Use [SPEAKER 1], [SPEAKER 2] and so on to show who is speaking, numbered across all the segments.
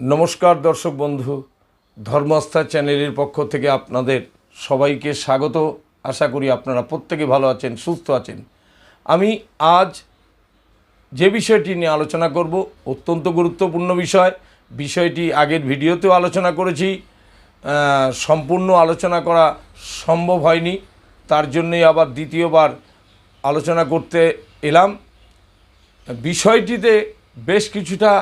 [SPEAKER 1] নমস্কার দর্শক বন্ধু, ধর্মাস্থা চ্যানেলের পক্ষ থেকে আপনাদের সবাইকে স্বাগত। আশা করি আপনারা প্রত্যেকে ভালো আছেন, সুস্থ আছেন। আমি আজ যে বিষয়টি নিয়ে আলোচনা করব, অত্যন্ত গুরুত্বপূর্ণ বিষয়। বিষয়টি আগের ভিডিওতেও আলোচনা করেছি। সম্পূর্ণ আলোচনা করা সম্ভব হয়নি। তার জন্যই আবার দ্বিতীয়বার আলোচনা করতে এলাম। বিষয়টিতে বেশ কিছুটা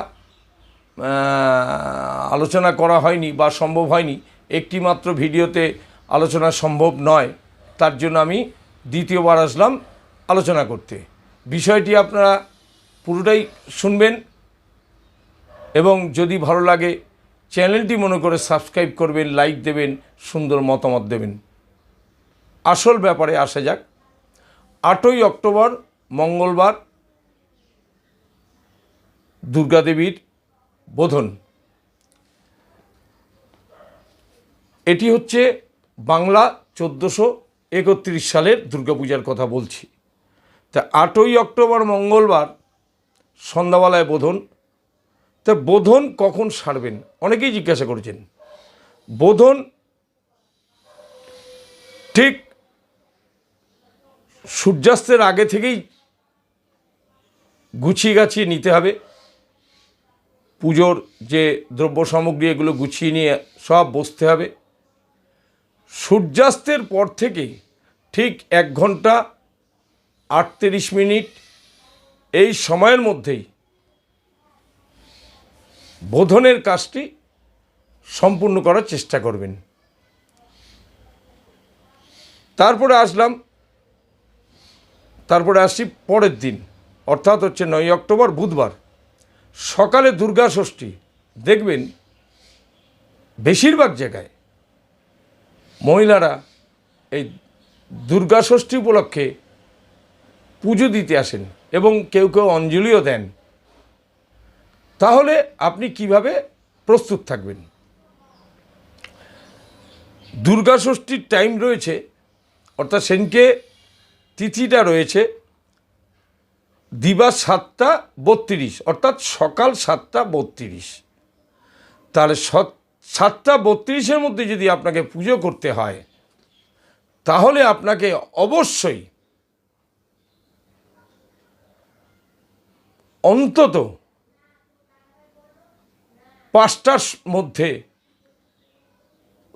[SPEAKER 1] আলোচনা করা হয়নি বা সম্ভব হয়নি একটি মাত্র ভিডিওতে আলোচনা সম্ভব নয়। তার জন্য আমি দ্বিতীয়বার আসলাম আলোচনা করতে। বিষয়টি আপনারা পুরোটাই শুনবেন এবং যদি ভালো লাগে, চ্যানেলটি মনে করে সাবস্ক্রাইব করবেন, লাইক দেবেন, সুন্দর মতামত দেবেন। আসল ব্যাপারে আসা যাক। আটই অক্টোবর মঙ্গলবার দুর্গাদেবীর বোধন। এটি হচ্ছে বাংলা চোদ্দোশো একত্রিশ সালের দুর্গাপূজার কথা বলছি। তা আটই অক্টোবর মঙ্গলবার সন্ধ্যাবেলায় বোধন। তা বোধন কখন সারবেন? অনেকেই জিজ্ঞাসা করেছেন। বোধন ঠিক সূর্যাস্তের আগে থেকেই গুছিয়ে গাছিয়ে নিতে হবে। পুজোর যে দ্রব্য সামগ্রী এগুলো গুছিয়ে নিয়ে সব বসতে হবে। সূর্যাস্তের পর থেকে ঠিক এক ঘণ্টা আটত্রিশ মিনিট এই সময়ের মধ্যেই বোধনের কাজটি সম্পূর্ণ করার চেষ্টা করবেন। তারপরে আসলাম, তারপরে আসছি পরের দিন, অর্থাৎ হচ্ছে নয় অক্টোবর, বুধবার। সকালে দুর্গা ষষ্ঠী, দেখবেন বেশিরভাগ জায়গায় মহিলারা এই দুর্গা ষষ্ঠী উপলক্ষে পুজো দিতে আসেন এবং কেউ কেউ অঞ্জলিও দেন। তাহলে আপনি কীভাবে প্রস্তুত থাকবেন? দুর্গা ষষ্ঠীর টাইম রয়েছে, অর্থাৎ সেনকে তিথিটা রয়েছে দিবা সাতটা বত্রিশ, অর্থাৎ সকাল সাতটা বত্রিশ। তাহলে সত- সাতটা বত্রিশের মধ্যে যদি আপনাকে পুজো করতে হয়, তাহলে আপনাকে অবশ্যই অন্তত পাঁচটার মধ্যে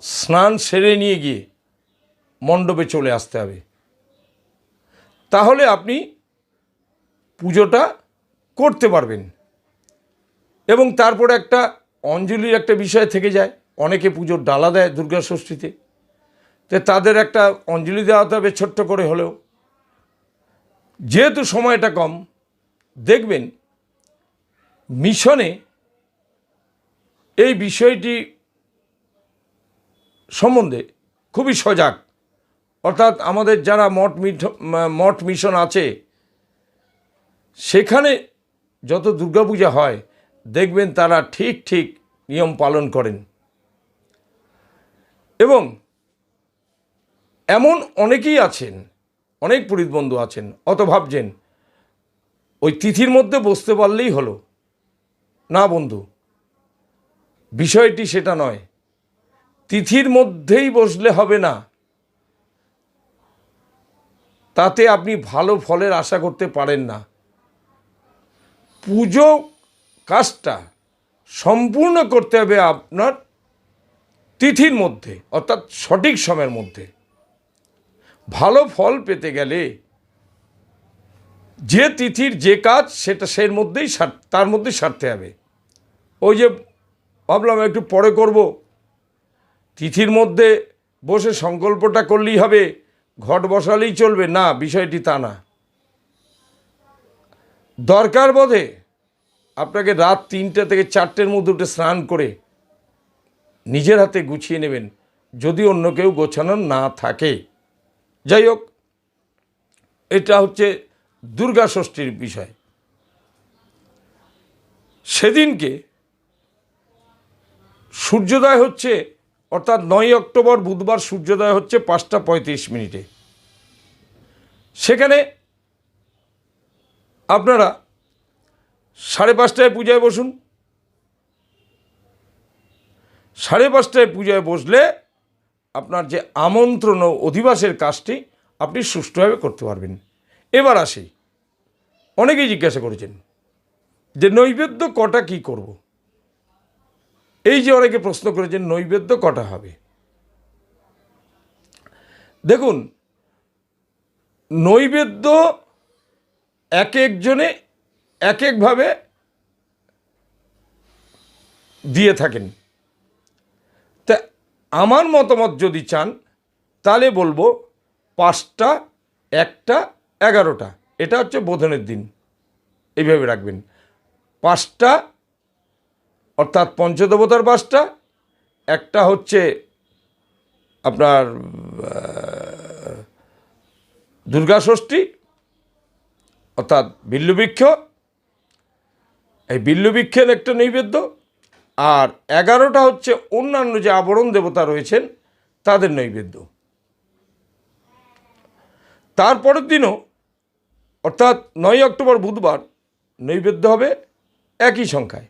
[SPEAKER 1] স্নান সেরে নিয়ে গিয়ে মণ্ডপে চলে আসতে হবে। তাহলে আপনি পুজোটা করতে পারবেন। এবং তারপরে একটা অঞ্জলির একটা বিষয় থেকে যায়। অনেকে পুজোর ডালা দেয় দুর্গা ষষ্ঠীতে। তো তাদের একটা অঞ্জলি দেওয়াতে হবে ছোট্ট করে হলেও। যেহেতু সময়টা কম, দেখবেন মিশনে এই বিষয়টি সম্বন্ধে খুবই সজাগ। অর্থাৎ আমাদের যারা মঠ মিঠ মঠ মিশন আছে সেখানে যত দুর্গাপূজা হয়, দেখবেন তারা ঠিক ঠিক নিয়ম পালন করেন। এবং এমন অনেকেই আছেন, অনেক পুরীত বন্ধু আছেন, অত ভাবছেন, ওই তিথির মধ্যে বসতে পারলেই হলো। না বন্ধু, বিষয়টি সেটা নয়। তিথির মধ্যেই বসলে হবে না। তাতে আপনি ভালো ফলের আশা করতে পারেন না। পুজো কাজটা সম্পূর্ণ করতে হবে আপনার তিথির মধ্যে, অর্থাৎ সঠিক সময়ের মধ্যে। ভালো ফল পেতে গেলে যে তিথির যে কাজ, সেটা সের মধ্যেই তার মধ্যেই সারতে হবে। ওই যে ভাবলাম একটু পরে করব। তিথির মধ্যে বসে সংকল্পটা করলেই হবে, ঘট বসালেই চলবে। না, বিষয়টি তা না। দরকার বোধে আপনাকে রাত তিনটে থেকে চারটের মধ্যে উঠে স্নান করে নিজের হাতে গুছিয়ে নেবেন, যদি অন্য কেউ গোছানো না থাকে। যাই হোক, এটা হচ্ছে দুর্গা ষষ্ঠীর বিষয়। সেদিনকে সূর্যোদয় হচ্ছে, অর্থাৎ নয় অক্টোবর বুধবার সূর্যোদয় হচ্ছে পাঁচটা পঁয়ত্রিশ মিনিটে। সেখানে আপনারা সাড়ে পাঁচটায় পূজায় বসুন। সাড়ে পাঁচটায় পূজায় বসলে আপনার যে আমন্ত্রণ ও অধিবাসের কাজটি আপনি সুষ্ঠুভাবে করতে পারবেন। এবার আসি। অনেকেই জিজ্ঞাসা করেছেন যে নৈবেদ্য কটা কি করব। এই যে অনেকে প্রশ্ন করেছেন নৈবেদ্য কটা হবে? দেখুন, নৈবেদ্য এক একজনে এক একভাবে দিয়ে থাকেন। তা আমার মতামত যদি চান, তাহলে বলব পাঁচটা, একটা, এগারোটা। এটা হচ্ছে বোধনের দিন। এইভাবে রাখবেন। পাঁচটা, অর্থাৎ পঞ্চদেবতার পাঁচটা, একটা হচ্ছে আপনার দুর্গা ষষ্ঠী অর্থাৎ বিল্লুবৃক্ষ এই বিল্লুবৃক্ষের একটা নৈবেদ্য, আর এগারোটা হচ্ছে অন্যান্য যে আবরণ দেবতা রয়েছেন, তাদের নৈবেদ্য। তারপরের দিনও, অর্থাৎ নয় অক্টোবর বুধবার, নৈবেদ্য হবে একই সংখ্যায়।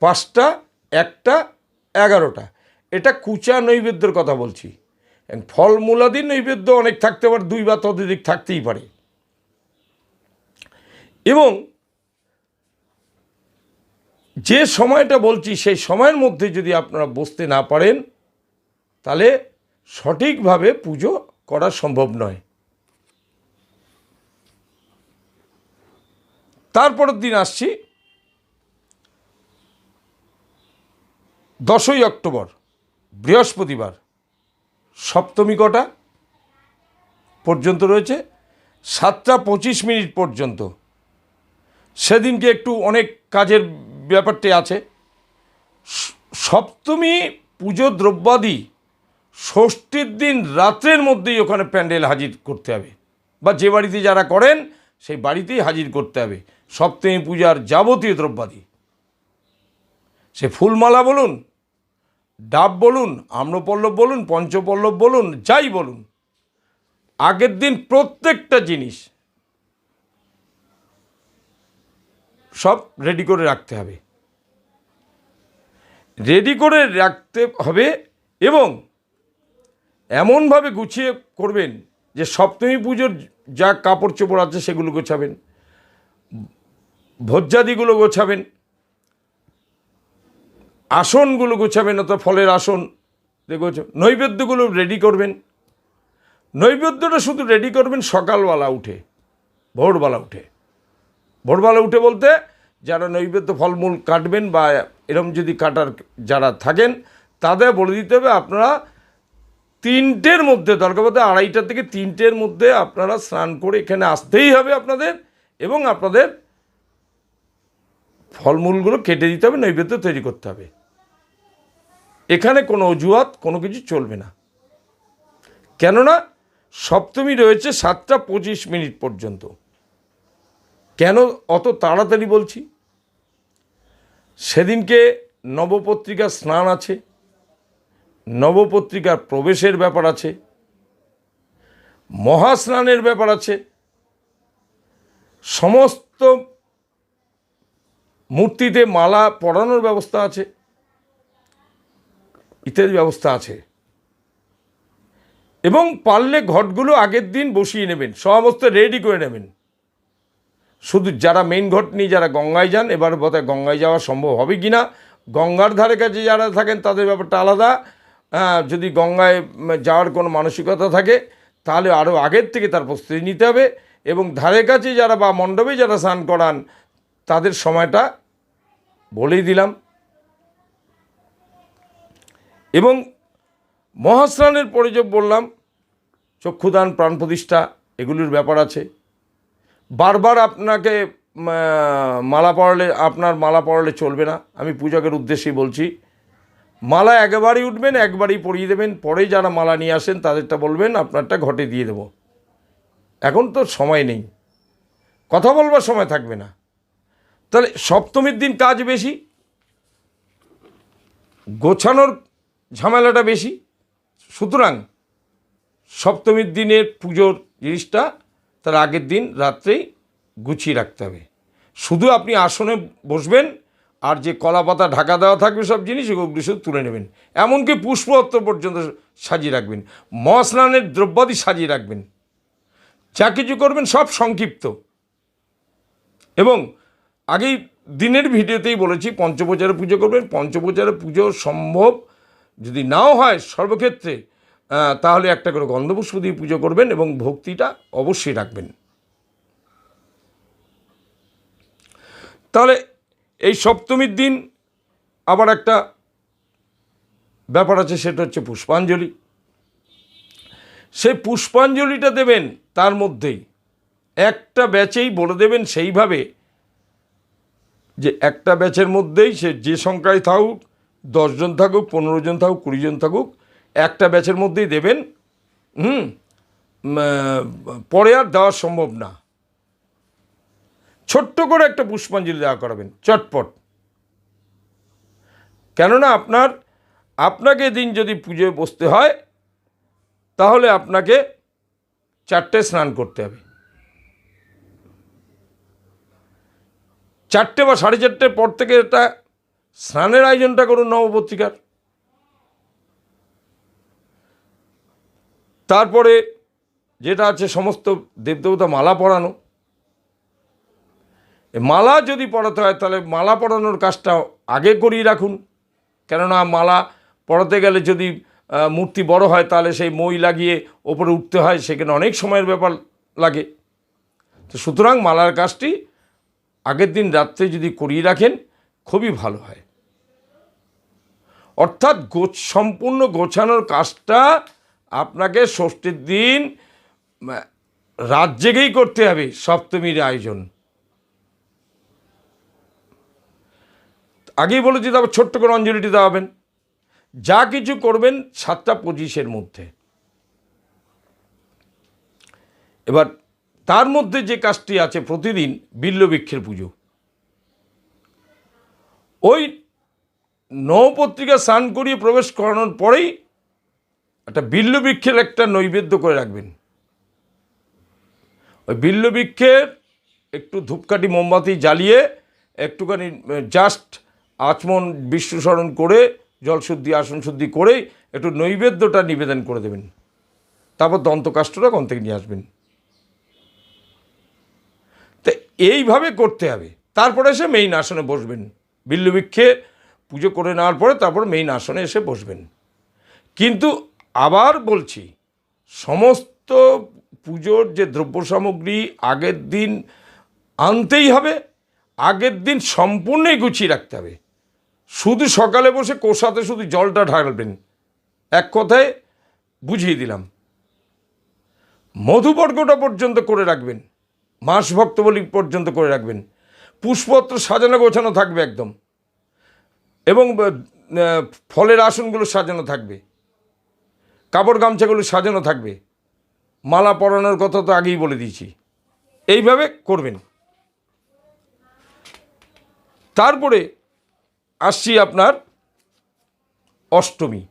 [SPEAKER 1] পাঁচটা, একটা, এগারোটা। এটা কুচা নৈবেদ্যের কথা বলছি। ফলমূলাদি নৈবেদ্য অনেক থাকতে পারে, দুই বা ততোধিক থাকতেই পারে। এবং যে সময়টা বলছি, সেই সময়ের মধ্যে যদি আপনারা বসতে না পারেন, তাহলে সঠিকভাবে পুজো করা সম্ভব নয়। তারপরের দিন আসছি, দশই অক্টোবর, বৃহস্পতিবার, সপ্তমী কটা পর্যন্ত রয়েছে, সাতটা পঁচিশ মিনিট পর্যন্ত। সেদিনকে একটু অনেক কাজের ব্যাপারটি আছে। সপ্তমী পুজো দ্রব্যাদি ষষ্ঠীর দিন রাত্রের মধ্যেই ওখানে প্যান্ডেল হাজির করতে হবে। বা যে বাড়িতে যারা করেন, সেই বাড়িতেই হাজির করতে হবে। সপ্তমী পূজার যাবতীয় দ্রব্যাদি। সে ফুলমালা বলুন, ডাব বলুন, আম্রপল্লব বলুন, পঞ্চপল্লব বলুন, যাই বলুন। আগের দিন প্রত্যেকটা জিনিস সব রেডি করে রাখতে হবে। রেডি করে রাখতে হবে এবং এমনভাবে গুছিয়ে করবেন যে সপ্তমী পুজোর যা কাপড় চোপড় আছে সেগুলো গোছাবেন, ভোজ্যাদিগুলো গোছাবেন, আসনগুলো গোছাবেন, অর্থাৎ ফলের আসন দিয়ে গোছা- নৈবেদ্যগুলো রেডি করবেন। নৈবেদ্যটা শুধু রেডি করবেন সকালবেলা উঠে, ভোরবেলা উঠে। ভোরবেলা উঠে বলতে, যারা নৈবেদ্য ফলমূল কাটবেন বা এরম যদি কাটার যারা থাকেন, তাদের বলে দিতে হবে আপনারা তিনটের মধ্যে, দরকার বলতে আড়াইটা থেকে তিনটের মধ্যে আপনারা স্নান করে এখানে আসতেই হবে আপনাদের এবং আপনাদের ফলমূলগুলো কেটে দিতে হবে, নৈবেদ্য তৈরি করতে হবে। এখানে কোনো অজুহাত, কোনো কিছু চলবে না। কেননা সপ্তমী রয়েছে সাতটা পঁচিশ মিনিট পর্যন্ত। কেন অত তাড়াতাড়ি বলছি? সেদিনকে নবপত্রিকার স্নান আছে, নবপত্রিকার প্রবেশের ব্যাপার আছে, মহাস্নানের ব্যাপার আছে, সমস্ত মূর্তিতে মালা পরানোর ব্যবস্থা আছে, ইত্যাদি ব্যবস্থা আছে। এবং পারলে ঘটগুলো আগের দিন বসিয়ে নেবেন সমস্ত রেডি করে নেবেন। শুধু যারা মেইন ঘট নিয়ে যারা গঙ্গায় যান, এবার বোধহয় গঙ্গায় যাওয়া সম্ভব হবে কি না গঙ্গার ধারে কাছে যারা থাকেন, তাদের ব্যাপারটা আলাদা। যদি গঙ্গায় যাওয়ার কোনো মানসিকতা থাকে, তাহলে আরও আগের থেকে তার প্রস্তুতি নিতে হবে এবং ধারে কাছে যারা বা মণ্ডপে যারা স্নান করান, তাদের সময়টা বলেই দিলাম। এবং মহাস্নানের পরে যে বললাম, চক্ষুদান, প্রাণ প্রতিষ্ঠা, এগুলির ব্যাপার আছে। বারবার আপনাকে মালা পড়ালে আপনার মালা পড়ালে চলবে না। আমি পূজকের উদ্দেশ্যেই বলছি, মালা একবারই উঠবেন, একবারই পরিয়ে দেবেন। পরে যারা মালা নিয়ে আসেন, তাদেরটা বলবেন, আপনারটা ঘটে দিয়ে দেবো। এখন তো সময় নেই। কথা বলবার সময় থাকবে না। তাহলে সপ্তমীর দিন কাজ বেশি, গোছানোর ঝামেলাটা বেশি। সুতরাং সপ্তমীর দিনের পুজোর জিনিসটা তার আগের দিন রাত্রেই গুছিয়ে রাখতে হবে। শুধু আপনি আসনে বসবেন আর যে কলা পাতা ঢাকা দেওয়া থাকবে সব জিনিস, ওগুলো শুধু তুলে নেবেন। এমনকি পুষ্পত্র পর্যন্ত সাজিয়ে রাখবেন। মস্নানের দ্রব্যাদি সাজিয়ে রাখবেন। যা কিছু করবেন সব সংক্ষিপ্ত। এবং আগেই দিনের ভিডিওতেই বলেছি, পঞ্চপ্রচারে পুজো করবেন। পঞ্চপ্রচারে পুজো সম্ভব যদি নাও হয়, সর্বক্ষেত্রে তাহলে একটা করে গন্ধপুষ্প দিয়ে পুজো করবেন এবং ভক্তিটা অবশ্যই রাখবেন। তাহলে এই সপ্তমীর দিন আবার একটা ব্যাপার আছে, সেটা হচ্ছে পুষ্পাঞ্জলি। সেই পুষ্পাঞ্জলিটা দেবেন, তার মধ্যেই একটা ব্যাচেই বলে দেবেন সেইভাবে যে একটা ব্যাচের মধ্যেই সে যে সংখ্যায় থাকুক, দশজন থাকুক, পনেরো জন থাকুক, কুড়ি জন থাকুক একটা ব্যাচের মধ্যেই দেবেন, হুম পরে আর দেওয়া সম্ভব না। ছোট্ট করে একটা পুষ্পাঞ্জলি দেওয়া করাবেন, চটপট। কেননা আপনার, আপনাকে দিন যদি পুজোয় বসতে হয়, তাহলে আপনাকে চারটে স্নান করতে হবে। চারটে বা সাড়ে চারটের পর থেকে এটা স্নানের আয়োজনটা করুন নবপত্রিকার। তারপরে যেটা আছে সমস্ত দেবদেবতা মালা পরানো। মালা যদি পড়াতে হয় তাহলে মালা পরানোর কাজটা আগে করিয়ে রাখুন। কেননা মালা পড়াতে গেলে যদি মূর্তি বড় হয় তাহলে সেই মই লাগিয়ে ওপরে উঠতে হয়, সেখানে অনেক সময়ের ব্যাপার লাগে। তো সুতরাং মালার কাজটি আগের দিন রাত্রে যদি করিয়ে রাখেন, খুবই ভালো হয়। অর্থাৎ গোছ, সম্পূর্ণ গোছানোর কাজটা আপনাকে ষষ্ঠীর দিন রাত জেগেই করতে হবে সপ্তমীর আয়োজন। আগেই বলেছি তবে ছোট্ট করে অঞ্জলিটি দেওয়াবেন যা কিছু করবেন সাতটা পঁচিশের মধ্যে। এবার তার মধ্যে যে কাজটি আছে প্রতিদিন বিল্লবৃক্ষের পুজো। ওই নবপত্রিকা স্নান করিয়ে প্রবেশ করানোর পরেই একটা বিল্লবৃক্ষের একটা নৈবেদ্য করে রাখবেন। ওই বিল্লবৃক্ষের একটু ধূপকাঠি মোমবাতি জ্বালিয়ে একটুখানি জাস্ট আচমন বিশ্বস্মরণ করে, জলশুদ্ধি আসন শুদ্ধি করে একটু নৈবেদ্যটা নিবেদন করে দেবেন। তারপর দন্তকাষ্টটা কোন থেকে নিয়ে আসবেন। তো এইভাবে করতে হবে। তারপরে এসে মেইন আসনে বসবেন। বিল্লবৃক্ষে পুজো করে নেওয়ার পরে তারপর মেইন আসনে এসে বসবেন। কিন্তু আবার বলছি, সমস্ত পুজোর যে দ্রব্য সামগ্রী আগের দিন আনতেই হবে, আগের দিন সম্পূর্ণই গুছিয়ে রাখতে হবে। শুধু সকালে বসে কোষাতে শুধু জলটা ঢালবেন, এক কথায় বুঝিয়ে দিলাম। মধুবর্গটা পর্যন্ত করে রাখবেন মাস ভক্তবলী পর্যন্ত করে রাখবেন, পুষ্পত্র সাজানো গোছানো থাকবে একদম, এবং ফলের আসনগুলো সাজানো থাকবে। কাপড় গামছাগুলো সাজানো থাকবে। মালা পরানোর কথা তো আগেই বলে দিয়েছি। এইভাবে করবেন। তারপরে আসছি আপনার অষ্টমী।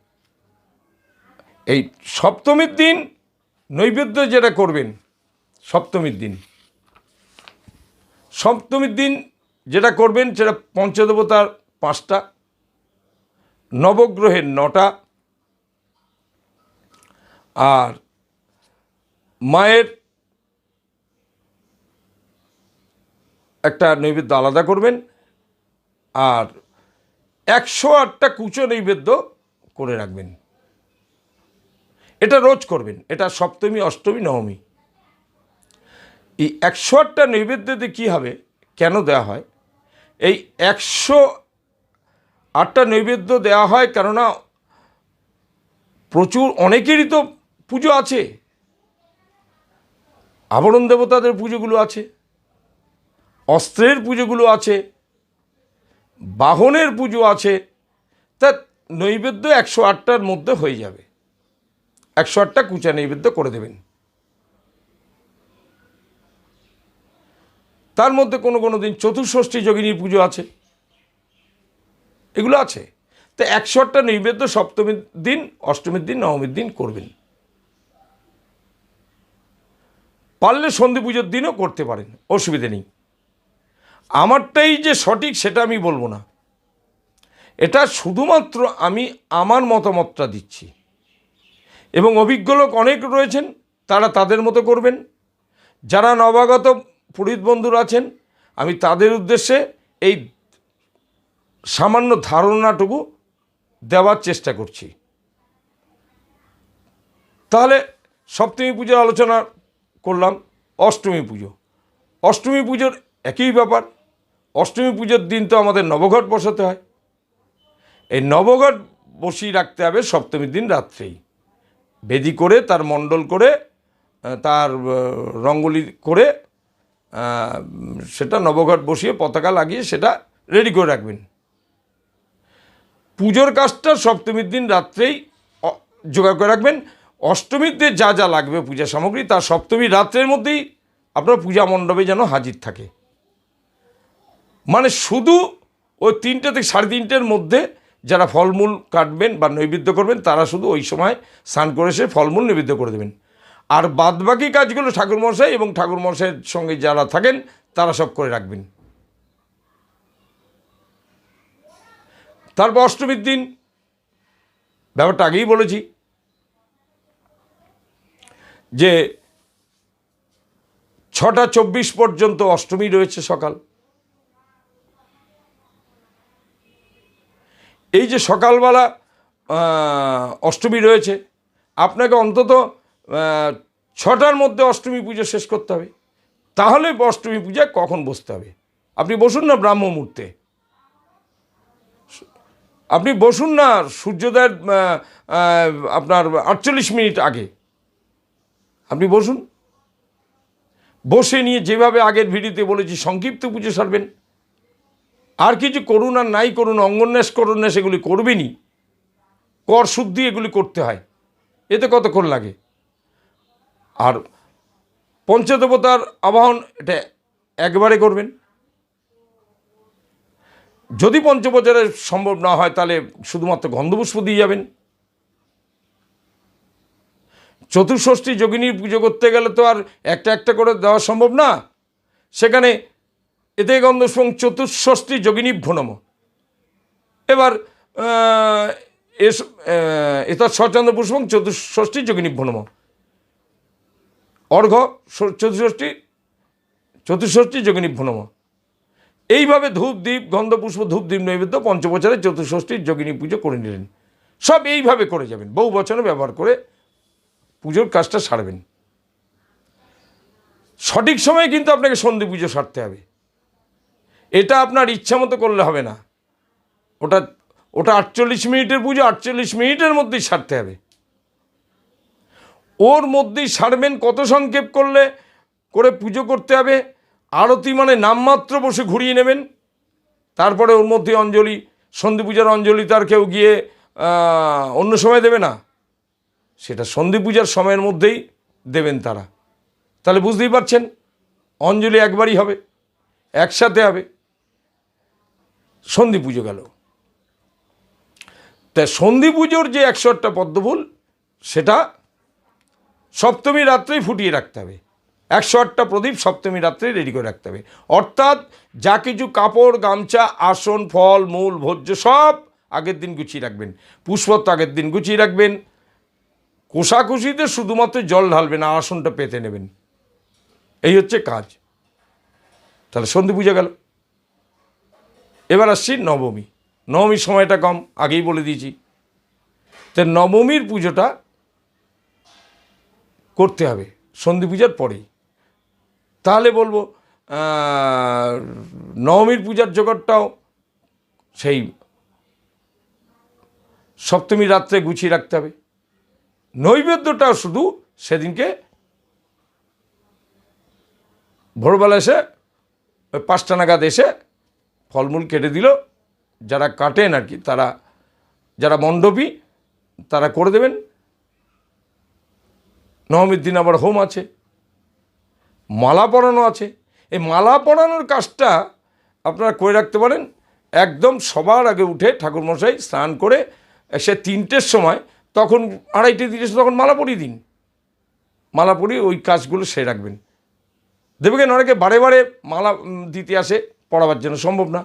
[SPEAKER 1] এই সপ্তমীর দিন নৈবেদ্য যেটা করবেন, সপ্তমীর দিন। সপ্তমীর দিন যেটা করবেন, সেটা পঞ্চদেবতার পাঁচটা, নবগ্রহের নটা আর মায়ের একটা নৈবেদ্য আলাদা করবেন আর একশো আটটা কুচো নৈবেদ্য করে রাখবেন। এটা রোজ করবেন। এটা সপ্তমী, অষ্টমী, নবমী। এই একশো আটটা নৈবেদ্যতে কী হবে? কেন দেওয়া হয়? এই একশো আটটা নৈবেদ্য দেওয়া হয় কেননা প্রচুর, অনেকেরই তো পুজো আছে। আবরণ দেবতাদের পুজোগুলো আছে। অস্ত্রের পুজোগুলো আছে। বাহনের পুজো আছে। তা নৈবেদ্য একশো আটটার মধ্যে হয়ে যাবে। একশো আটটা কুচা নৈবেদ্য করে দেবেন। তার মধ্যে কোনো কোনো দিন চতুর্ষষ্ঠী যোগিনীর পুজো আছে। এগুলো আছে। তো একশো আটটা নৈবেদ্য সপ্তমীর দিন, অষ্টমীর দিন, নবমীর দিন করবেন। পারলে সন্ধি পুজোর দিনও করতে পারেন, অসুবিধে নেই। আমারটাই যে সঠিক সেটা আমি বলব না। এটা শুধুমাত্র আমি আমার মতামতটা দিচ্ছি। এবং অভিজ্ঞ লোক অনেক রয়েছেন, তারা তাদের মতো করবেন। যারা নবাগত পুরীত বন্ধুরা আছেন, আমি তাদের উদ্দেশ্যে এই সামান্য ধারণাটুকু দেওয়ার চেষ্টা করছি। তাহলে সপ্তমী পুজোর আলোচনা করলাম অষ্টমী পুজো। অষ্টমী পুজোর একই ব্যাপার, অষ্টমী পুজোর দিন তো আমাদের নবঘট বসাতে হয়। এই নবঘট বসিয়ে রাখতে হবে সপ্তমীর দিন রাত্রেই। বেদি করে, তার মণ্ডল করে তার রঙ্গোলি করে সেটা নবঘট বসিয়ে পতাকা লাগিয়ে সেটা রেডি করে রাখবেন। পুজোর কাজটা সপ্তমীর দিন রাত্রেই জোগাড় করে রাখবেন। অষ্টমীতে যা যা লাগবে পূজা সামগ্রী তার সপ্তমী রাত্রের মধ্যেই আপনার পূজা মণ্ডপে যেন হাজির থাকে। মানে শুধু ওই তিনটে থেকে সাড়ে তিনটের মধ্যে যারা ফলমূল কাটবেন বা নৈবেদ্য করবেন, তারা শুধু ওই সময় স্নান করে এসে ফলমূল নৈবেদ্য করে দেবেন। আর বাদবাকি কাজগুলো ঠাকুরমশাই এবং ঠাকুরমশাইয়ের সঙ্গে যারা থাকেন, তারা সব করে রাখবেন। তারপর অষ্টমীর দিন, ব্যাপারটা আগেই বলেছি যে ছটা চব্বিশ পর্যন্ত অষ্টমী রয়েছে সকাল। এই যে সকালবেলা অষ্টমী রয়েছে, আপনাকে অন্তত ছটার মধ্যে অষ্টমী পুজো শেষ করতে হবে। তাহলে অষ্টমী পূজায় কখন বসতে হবে? আপনি বসুন না ব্রাহ্ম মুহূর্তে। আপনি বসুন না, সূর্যোদয়ের আপনার আটচল্লিশ মিনিট আগে। আপনি বসুন। বসে নিয়ে যেভাবে আগের ভিডিওতে বলেছি, সংক্ষিপ্ত পুজো সারবেন। আর কিছু করুন আর নাই করুন, অঙ্গন্যাস করুন্যাস এগুলি করবেনই। কর শুদ্ধি এগুলি করতে হয়। এতে কতক্ষণ লাগে? আর পঞ্চদেবতার আবাহন এটা একবারে করবেন। যদি পঞ্চবচারে সম্ভব না হয়, তাহলে শুধুমাত্র গন্ধপুষ্প দিয়ে যাবেন। চতুর্ষষ্ঠী যোগিনী পুজো করতে গেলে তো আর একটা একটা করে দেওয়া সম্ভব না। সেখানে এতে গন্ধপুষ্পং চতুর্ষষ্ঠী যোগিনী নম এবার এস এতৎ সচন্দ্র পুষ্পং চতুর্ষষ্ঠী যোগিনীভ্য নম অর্ঘ ষ- চতুর্ষষ্ঠী যোগিনী নম এইভাবে ধূপ দ্বীপ গন্ধপুষ্প ধূপ দ্বীপ নৈবেদ্য পঞ্চবছরে চতুর্ষষ্ঠীর যোগিনী পুজো করে নিলেন। সব এইভাবে করে যাবেন। বহু বচনে ব্যবহার করে পুজোর কাজটা সারবেন। সঠিক সময়ে কিন্তু আপনাকে সন্ধি পুজো সারতে হবে। এটা আপনার ইচ্ছা মতো করলে হবে না। ওটা ওটা আটচল্লিশ মিনিটের পুজো, আটচল্লিশ মিনিটের মধ্যেই সারতে হবে। ওর মধ্যেই সারবেন, কত সংক্ষেপ করলে করে পুজো করতে হবে। আরতি মানে নামমাত্র বসে ঘুরিয়ে নেবেন। তারপরে ওর মধ্যে অঞ্জলি, সন্ধি পূজার অঞ্জলি তার কেউ গিয়ে অন্য সময় দেবে না। সেটা সন্ধি পূজার সময়ের মধ্যেই দেবেন তারা। তাহলে বুঝতেই পারছেন, অঞ্জলি একবারই হবে, একসাথে হবে। সন্ধি পুজো গেল। তা সন্ধি পুজোর যে একশো আটটা পদ্মফুল, সেটা সপ্তমী রাত্রেই ফুটিয়ে রাখতে হবে। একশো আটটা প্রদীপ সপ্তমী রাত্রে রেডি করে রাখতে হবে। অর্থাৎ যা কিছু কাপড়, গামছা, আসন, ফল, মূল, ভোজ্য সব আগের দিন গুছিয়ে রাখবেন। পুষ্পত্ব আগের দিন গুছিয়ে রাখবেন। কোষাকুষিতে শুধুমাত্র জল ঢালবেন, আর আসনটা পেতে নেবেন। এই হচ্ছে কাজ। তাহলে সন্ধি পূজা গেল। এবার আসছি নবমী। নবমীর সময়টা কম, আগেই বলে দিয়েছি। তো নবমীর পুজোটা করতে হবে, সন্ধি পূজার পরেই। তাহলে বলব নবমীর পূজার জোগাড়টাও সেই সপ্তমী রাত্রে গুছিয়ে রাখতে হবে। নৈবেদ্যটাও শুধু সেদিনকে ভোরবেলা এসে, ওই পাঁচটা নাগাদ এসে ফলমূল কেটে দিল। যারা কাটেন আর কি, তারা, যারা মণ্ডপী, তারা করে দেবেন। নবমীর দিন আবার হোম আছে, মালা পরানো আছে। এই মালা পরানোর কাজটা আপনারা করে রাখতে পারেন। একদম সবার আগে উঠে ঠাকুরমশাই স্নান করে, সে তিনটের সময় তখন আড়াইটে দিনে তখন মালা পরিয়ে দিন। মালা পরিয়ে ওই কাজগুলো সে রাখবেন। দেখবেন অনেকে বারে বারে মালা দিতে আসে, পড়াবার জন্য সম্ভব না।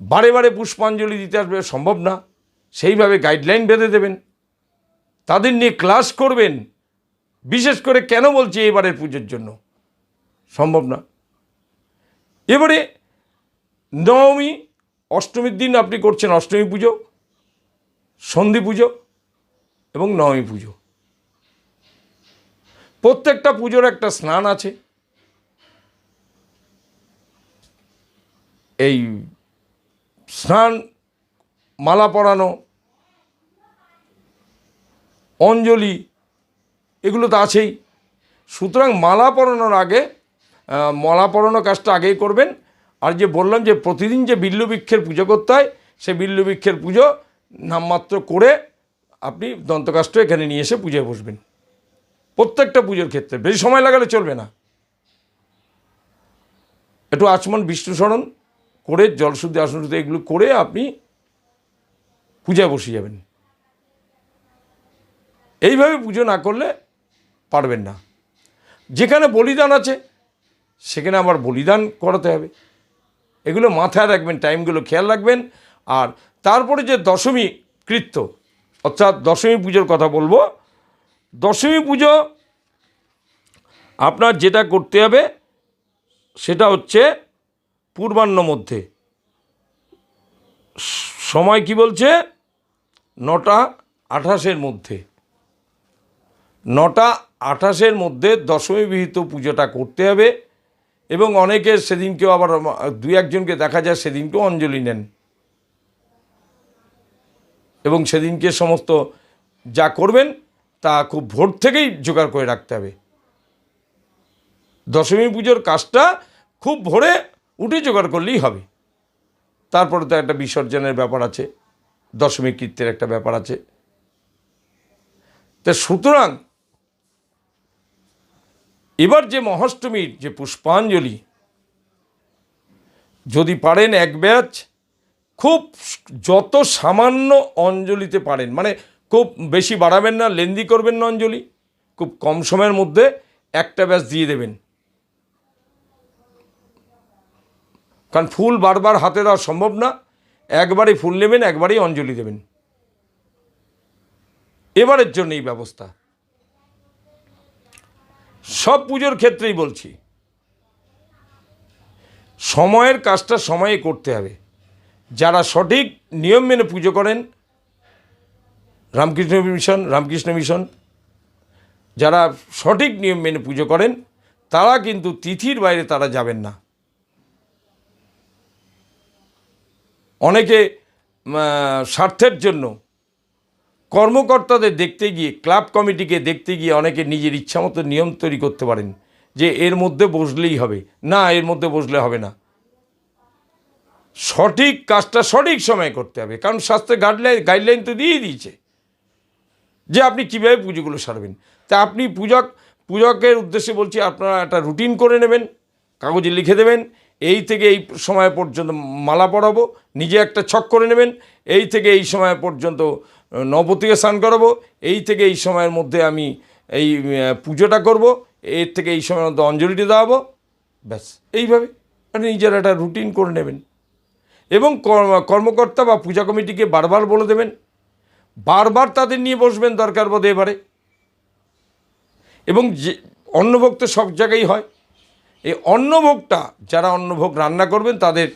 [SPEAKER 1] বারে বারে পুষ্পাঞ্জলি দিতে আসবে সম্ভব না। সেইভাবে গাইডলাইন বেঁধে দেবেন। তাদের নিয়ে ক্লাস করবেন। বিশেষ করে কেন বলছি এবারের পুজোর জন্য? সম্ভব না। এবারে নবমী, অষ্টমীর দিন আপনি করছেন অষ্টমী পুজো, সন্ধি পুজো। এবং নবমী পুজো। প্রত্যেকটা পুজোর একটা স্নান আছে। এই স্নান, মালা পরানো, অঞ্জলি, এগুলো তো আছেই। সুতরাং মালা পরানোর আগে মালা পরানোর কাজটা আগেই করবেন। আর যে বললাম যে প্রতিদিন যে বিল্লবৃক্ষের পুজো করতে হয় সেই বিল্লবৃক্ষের পুজো নামমাত্র করে আপনি দন্তকাষ্ট এখানে নিয়ে এসে পুজোয় বসবেন। প্রত্যেকটা পুজোর ক্ষেত্রে। বেশি সময় লাগালে চলবে না। একটু আচমন, বিষ্ণু স্মরণ করে জলশুদ্ধি আসনশুদ্ধি এগুলো করে আপনি পূজায় বসে যাবেন। এইভাবে পুজো না করলে পারবেন না। যেখানে বলিদান আছে, সেখানে আবার বলিদান করাতে হবে। এগুলো মাথায় রাখবেন, টাইমগুলো খেয়াল রাখবেন। আর তারপরে যে দশমী কৃত্য অর্থাৎ দশমী পুজোর কথা বলব। দশমী পুজো আপনার যেটা করতে হবে, সেটা হচ্ছে পূর্বাহ্ন মধ্যে। সময় কি বলছে? নটা আঠাশের মধ্যে। নটা আঠাশের মধ্যে দশমী বিহিত পুজোটা করতে হবে এবং অনেকে সেদিনকেও আবার দু একজনকে দেখা যায় সেদিনকেও অঞ্জলি নেন। এবং সেদিনকে সমস্ত যা করবেন তা খুব ভোর থেকেই জোগাড় করে রাখতে হবে। দশমী পুজোর কাজটা খুব ভোরে উঠে জোগাড় করলেই হবে। তারপরে তো একটা বিসর্জনের ব্যাপার আছে, দশমী কীর্তের একটা ব্যাপার আছে। তা সুতরাং এবার যে মহাষ্টমীর যে পুষ্পাঞ্জলি, যদি পারেন এক ব্যাচ খুব যত সামান্য অঞ্জলিতে পারেন। মানে খুব বেশি বাড়াবেন না, লেন্দি করবেন না অঞ্জলি, খুব কম সময়ের মধ্যে একটা ব্যাস দিয়ে দেবেন। কারণ ফুল বারবার হাতে দেওয়া সম্ভব না, একবারই ফুল নেবেন, একবারই অঞ্জলি দেবেন। এবারের জন্য এই ব্যবস্থা। সব পুজোর ক্ষেত্রেই বলছি, সময়ের কাজটা সময়ে করতে হবে। যারা সঠিক নিয়ম মেনে পুজো করেন, রামকৃষ্ণ মিশন রামকৃষ্ণ মিশন, যারা সঠিক নিয়ম মেনে পুজো করেন, তারা কিন্তু তিথির বাইরে তারা যাবেন না। অনেকে স্বার্থের জন্য কর্মকর্তাদের দেখতে গিয়ে, ক্লাব কমিটিকে দেখতে গিয়ে অনেকে নিজের ইচ্ছামতো নিয়ম তৈরি করতে পারেন, যে এর মধ্যে বসলেই হবে। না, এর মধ্যে বসলে হবে না। সঠিক কাজটা সঠিক সময়ে করতে হবে, কারণ স্বাস্থ্যের গাইডলাইন গাইডলাইন তো দিয়ে দিয়েছে যে আপনি কীভাবে পুজোগুলো সারবেন। তা আপনি পূজক, পূজকের উদ্দেশ্যে বলছি, আপনারা একটা রুটিন করে নেবেন, কাগজে লিখে দেবেন, এই থেকে এই সময় পর্যন্ত মালা পরাবো, নিজে একটা ছক করে নেবেন, এই থেকে এই সময় পর্যন্ত নবতীকে স্নান করাবো, এই থেকে এই সময়ের মধ্যে আমি এই পুজোটা করব, এর থেকে এই সময়ের মধ্যে অঞ্জলিটা দেওয়াবো, ব্যাস, এইভাবে। আপনি নিজের একটা রুটিন করে নেবেন। এবং কর্ম- কর্মকর্তা বা পূজা কমিটিকে বারবার বলে দেবেন। বারবার তাদের নিয়ে বসবেন দরকার বোধ এবারে। এবং যে অন্নভোগ তো সব জায়গায় হয়। এই অন্নভোগটা যারা অন্নভোগ রান্না করবেন তাদের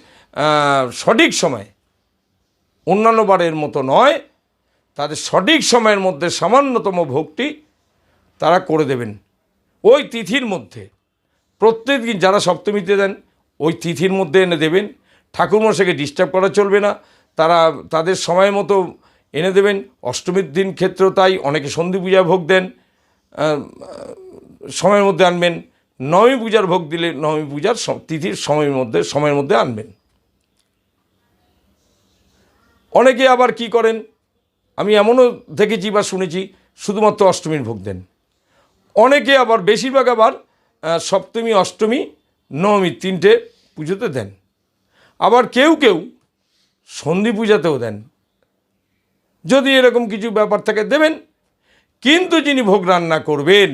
[SPEAKER 1] সঠিক সময়ে, অন্যান্য বারের মতো নয়, তাদের সঠিক সময়ের মধ্যে সামান্যতম ভোগটি তারা করে দেবেন। ওই তিথির মধ্যে প্রত্যেক দিন যারা সপ্তমীতে দেন, ওই তিথির মধ্যে এনে দেবেন। ঠাকুরমশাইকে ডিস্টার্ব করা চলবে না। তারা তাদের সময় মতো এনে দেবেন। অষ্টমীর দিন ক্ষেত্রেও তাই অনেকে সন্ধি পূজা ভোগ দেন সময়ের মধ্যে আনবেন। নবমী পূজার ভোগ দিলে নবমী পূজার তিথির সময়ের মধ্যে সময়ের মধ্যে আনবেন। অনেকে আবার কি করেন? আমি এমনও দেখেছি বা শুনেছি, শুধুমাত্র অষ্টমীর ভোগ দেন। অনেকে আবার, বেশিরভাগ আবার সপ্তমী, অষ্টমী নবমী তিনটে পুজোতে দেন। আবার কেউ কেউ সন্ধি পূজাতেও দেন। যদি এরকম কিছু ব্যাপার থাকে দেবেন, কিন্তু যিনি ভোগ রান্না করবেন,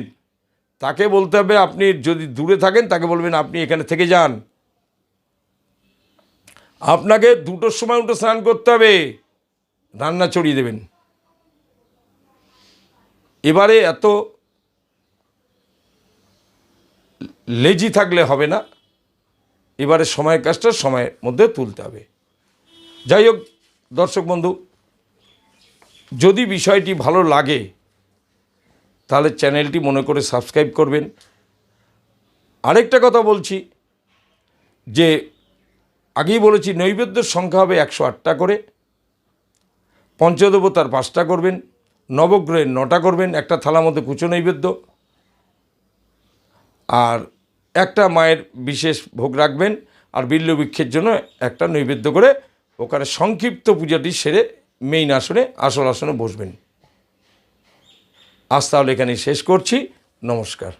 [SPEAKER 1] তাকে বলতে হবে আপনি যদি দূরে থাকেন, তাকে বলবেন আপনি এখানে থেকে যান। আপনাকে দুটোর সময় উঠে স্নান করতে হবে, রান্না চড়িয়ে দেবেন। এবারে এত লেজি থাকলে হবে না। এবারে সময়ের কাজটা সময়ের মধ্যে তুলতে হবে। যাই হোক, দর্শক বন্ধু, যদি বিষয়টি ভালো লাগে, তাহলে চ্যানেলটি মনে করে সাবস্ক্রাইব করবেন। আরেকটা কথা বলছি, যে আগেই বলেছি, নৈবেদ্যের সংখ্যা হবে একশো আটটা করে। পঞ্চদেবতার পাঁচটা করবেন, নবগ্রহের নটা করবেন, একটা থালার মধ্যে কুচো নৈবেদ্য। আর একটা মায়ের বিশেষ ভোগ রাখবেন আর বিল্লবৃক্ষের জন্য একটা নৈবেদ্য করে ওখানে সংক্ষিপ্ত পূজাটি সেরে মেইন আসনে, আসল আসনে বসবেন। আজ তাহলে এখানে শেষ করছি। নমস্কার।